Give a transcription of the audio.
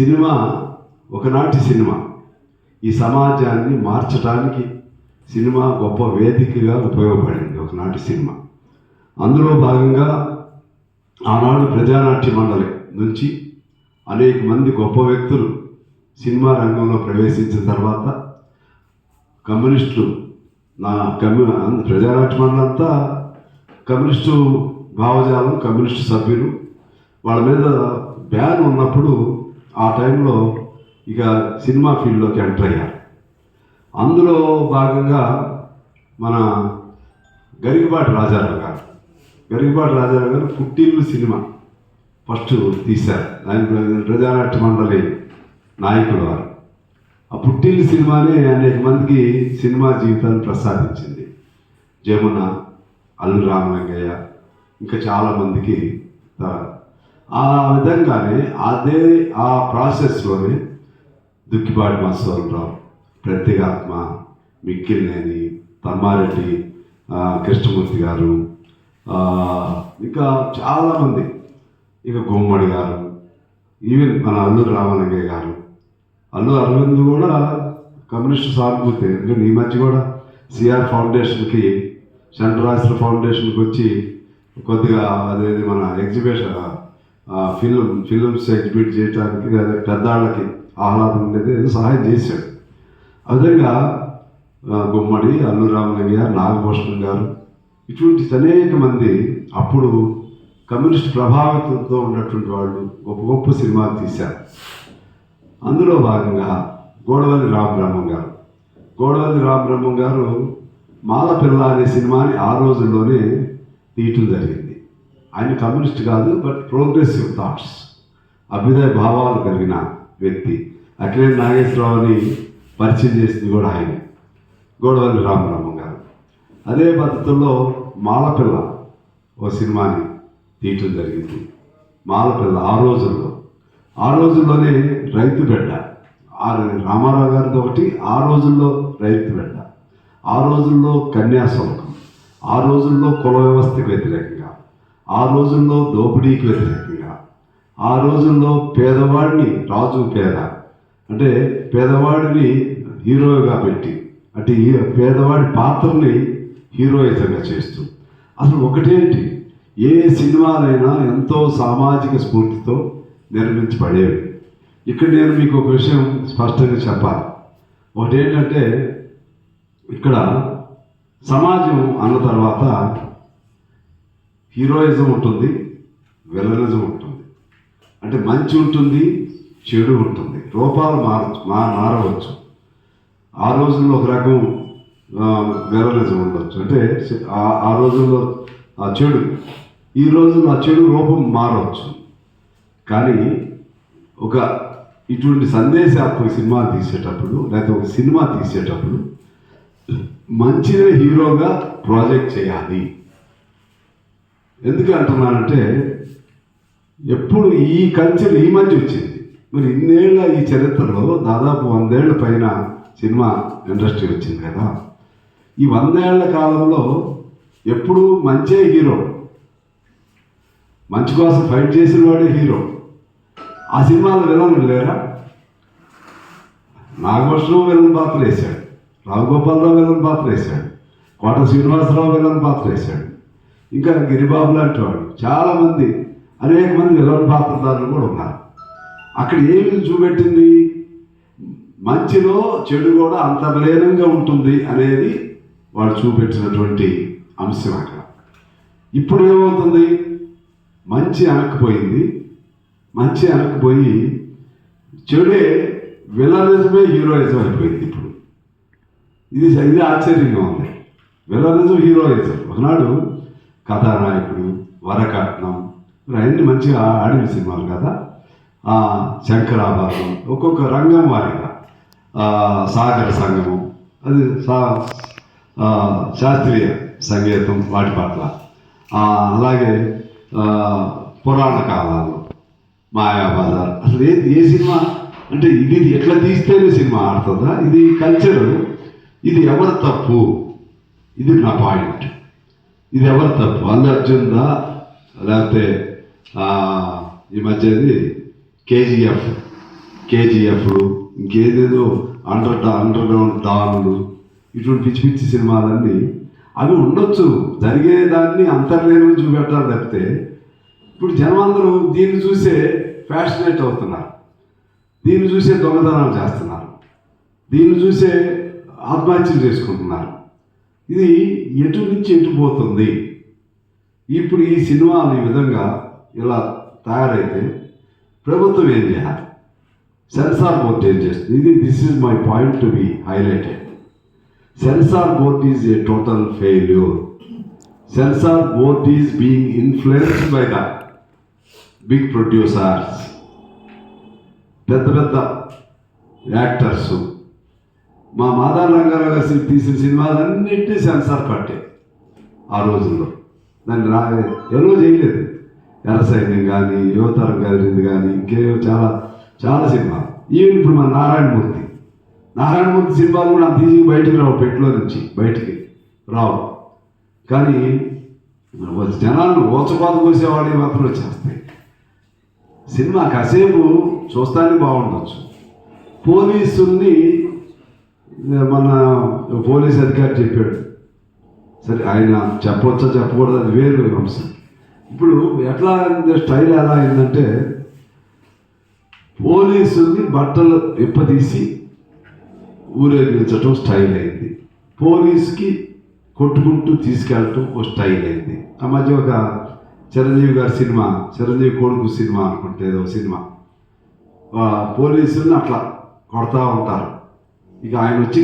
Cinema ఒకనాటి cinema. ఈ సమాజాన్ని మార్చడానికి సినిమా గొప్ప వేదికగా ఉపయోగపడింది ఒకనాటి సినిమా. అందులో భాగంగా ఆనాడు ప్రజానాట్య మండలి నుంచి అనేక మంది గొప్ప వ్యక్తులు సినిమా రంగంలో ప్రవేశించిన తర్వాత కమ్యూనిస్టులు నా కమ్యూ ప్రజానాట్య మండలి అంతా కమ్యూనిస్టు భావజాలం కమ్యూనిస్టు సభ్యులు వాళ్ళ మీద బ్యాన్ ఉన్నప్పుడు ఆ టైంలో ఇక సినిమా ఫీల్డ్లోకి ఎంటర్ అయ్యారు. అందులో భాగంగా మన గరికపాటి రాజారావు గారు గరికపాటి రాజారావు గారు పుట్టిల్లు సినిమా ఫస్ట్ తీశారు. ఆయన ప్రజానాట్య మండలి నాయకులు వారు. ఆ పుట్టిల్లు సినిమానే అనేక మందికి సినిమా జీవితాన్ని ప్రసాదించింది. జమున అల్లు రామలింగయ్య ఇంకా చాలామందికి ఆ విధంగానే అదే ఆ ప్రాసెస్లోనే దుక్కిపాటి మత్స్వరరావు ప్రత్యేగాత్మ మిక్కిలినేని తమ్మారెడ్డి కృష్ణమూర్తి గారు ఇంకా చాలామంది ఇక గుమ్మడి గారు ఈవెన్ మన అల్లు రామలింగయ్య గారు. అల్లు అరవింద్ కూడా కమ్యూనిస్ట్ సానుభూతి ఎందుకంటే ఈ మధ్య కూడా సిఆర్ ఫౌండేషన్కి చంద్రరాశ్ర ఫౌండేషన్కి వచ్చి కొద్దిగా అదేది మన ఎగ్జిబిషన్ ఫిలిం ఫిలిమ్స్ ఎగ్జిబిట్ చేయడానికి లేదా పెద్దాళ్ళకి ఆహ్లాదం ఉండేది సహాయం చేశాడు. అదేవిధంగా విధంగా గుమ్మడి అల్లు రామలింగయ్య నాగభూషణం గారు ఇటువంటి అనేక మంది అప్పుడు కమ్యూనిస్ట్ ప్రభావితంతో ఉన్నటువంటి వాళ్ళు గొప్ప గొప్ప సినిమాలు తీశారు. అందులో భాగంగా గోడవల్లి రామబ్రహ్మం గారు. గోడవల్లి రామబ్రహ్మం గారు మాలపిల్ల అనే సినిమాని ఆ రోజుల్లోనే తీయటం జరిగింది. ఆయన కమ్యూనిస్ట్ కాదు బట్ ప్రోగ్రెసివ్ థాట్స్ అభ్యుదయ భావాలు కలిగిన వ్యక్తి. అట్లే నాగేశ్వరరావుని పరిచయం చేసింది కూడా ఆయన గోడవల్లి రామబ్రహ్మం గారు. అదే పద్ధతుల్లో మాలపిల్ల ఓ సినిమాని తీయటం జరిగింది. మాలపిల్ల ఆ రోజుల్లో ఆ రోజుల్లోనే రైతు బిడ్డ. ఆ రామారావు గారిది ఒకటి ఆ రోజుల్లో రైతు బిడ్డ. ఆ రోజుల్లో కన్యాశుల్కం. ఆ రోజుల్లో కుల వ్యవస్థకు వ్యతిరేకంగా ఆ రోజుల్లో దోపిడీకి వ్యతిరేకంగా ఆ రోజుల్లో పేదవాడిని రాజు పేద అంటే పేదవాడిని హీరోగా పెట్టి అంటే ఈ పేదవాడి పాత్రని హీరోయితంగా చేస్తూ. అసలు ఒకటేంటి? ఏ సినిమాలైనా ఎంతో సామాజిక స్ఫూర్తితో నిర్మించబడేవి. ఇక్కడ నేను మీకు ఒక విషయం స్పష్టంగా చెప్పాలి. ఒకటేంటంటే ఇక్కడ సమాజం అన్న తర్వాత హీరోయిజం ఉంటుంది విలనిజం ఉంటుంది. అంటే మంచి ఉంటుంది చెడు ఉంటుంది. రూపాలు మార మా మారవచ్చు. ఆ రోజుల్లో ఒక రకం విలనిజం ఉండొచ్చు. అంటే ఆ- ఆ రోజుల్లో ఆ చెడు ఈ రోజుల్లో ఆ చెడు రూపం మారవచ్చు కానీ ఒక ఇటువంటి సందేశాత్మక సినిమా తీసేటప్పుడు లేకపోతే ఒక సినిమా తీసేటప్పుడు మంచిగా హీరోగా ప్రాజెక్ట్ చేయాలి. ఎందుకు అంటున్నానంటే ఎప్పుడు ఈ కల్చర్ ఈ మధ్య వచ్చింది. మరి ఇన్నేళ్ళ ఈ చరిత్రలో దాదాపు వందేళ్ళ పైన సినిమా ఇండస్ట్రీ వచ్చింది కదా. ఈ వందేళ్ళ కాలంలో ఎప్పుడు మంచే హీరో. మంచి కోసం ఫైట్ చేసిన వాడే హీరో. ఆ సినిమాలో విధానం లేరా? నాగభూషణం విలన్ పాత్ర వేశాడు. రావుగోపాలరావు విలన్ పాత్ర వేశాడు. కోట శ్రీనివాసరావు విలన్ పాత్ర వేశాడు. ఇంకా గిరిబాబు లాంటి వాడు. చాలామంది అనేక మంది విలన్ పాత్రదారులు కూడా ఉన్నారు. అక్కడ ఏమి చూపెట్టింది మంచిలో చెడు కూడా అంత విలీనంగా ఉంటుంది అనేది వాడు చూపెట్టినటువంటి అంశం అక్కడ. ఇప్పుడు ఏమవుతుంది? మంచి అనకపోయింది. మంచి అనకపోయి చెడే విలనిజమే హీరోయిజం అయిపోయింది ఇప్పుడు. ఇది ఇది ఆశ్చర్యంగా ఉంది. Villainism heroism. ఒకనాడు కథానాయకుడు వరకట్నం అన్ని మంచిగా ఆడిన సినిమాలు కదా. శంకరాభరణం ఒక్కొక్క రంగం వారిగా సాగర సంగము అది సా శాస్త్రీయ సంగీతం వాటి పట్ల. అలాగే పురాణ కాలాలు మాయాబజార్ అసలు ఏ ఏ సినిమా అంటే ఇది ఎట్లా తీస్తేనే సినిమా ఆడుతుందా? ఇది కల్చరు ఇది ఎవరి తప్పు? ఇది నా పాయింట్ ఇది ఎవరి తప్పు అల్లు అర్జున్దా? లేకపోతే ఈ మధ్యది కేజీఎఫ్. కేజీఎఫ్. ఇంకేదేదో అండర్ డా అండర్ గ్రౌండ్ డాన్లు ఇటువంటి పిచ్చి పిచ్చి సినిమాలన్నీ అవి ఉండొచ్చు. జరిగేదాన్ని అంతర్లేని చూపెట్టాలి తప్పితే ఇప్పుడు జనం అందరూ దీన్ని చూసే ఫ్యాషనేట్ అవుతున్నారు. దీన్ని చూసే దొంగతనాలు చేస్తున్నారు. దీన్ని చూసే ఆత్మహత్యలు చేసుకుంటున్నారు. ఇది ఎటు నుంచి ఎటు పోతుంది? ఇప్పుడు ఈ సినిమాలు ఈ విధంగా ఇలా తయారైతే ప్రభుత్వం ఏం చేయాలి? సెన్సార్ బోర్డ్ ఏం చేస్తుంది? ఇది this is my point to be highlighted censor board is a total failure censor board is being influenced by the big producers పెద్ద పెద్ద యాక్టర్స్. మా మాదా రంగారావు గారు తీసిన సినిమాలన్నింటినీ సెన్సార్ పట్టే ఆ రోజుల్లో. దాన్ని రా ఎలో చేయలేదు. ఎర్ర సైన్యం కానీ యువతరం కదిలింది కానీ ఇంకేవో చాలా చాలా సినిమాలు. ఈవెన్ ఇప్పుడు మన నారాయణమూర్తి. నారాయణమూర్తి సినిమాలు కూడా అంత ఈజీగా బయటికి రావు పెట్టులో నుంచి బయటికి రావు. కానీ జనాలను ఓచపాత కోసేవాడే మాత్రం వచ్చేస్తాయి. సినిమా కాసేపు చూస్తానికి బాగుండొచ్చు. పోలీసుల్ని మన పోలీస్ అధికారి చెప్పాడు. సరే ఆయన చెప్పవచ్చా చెప్పకూడదు? అది వేరు అంశం. ఇప్పుడు ఎట్లా అయింది స్టైల్ ఎలా అయిందంటే పోలీసుల్ని బట్టలు విప్పదీసి ఊరేగించడం స్టైల్ అయింది. పోలీస్కి కొట్టుకుంటూ తీసుకెళ్ళటం ఒక స్టైల్ అయింది. ఆ మధ్య ఒక చిరంజీవి గారి సినిమా చిరంజీవి కొడుకు సినిమా అనుకుంటే ఏదో సినిమా. పోలీసుని పోలీసుల్ని అట్లా కొడతా ఉంటారు. ఇక ఆయన వచ్చి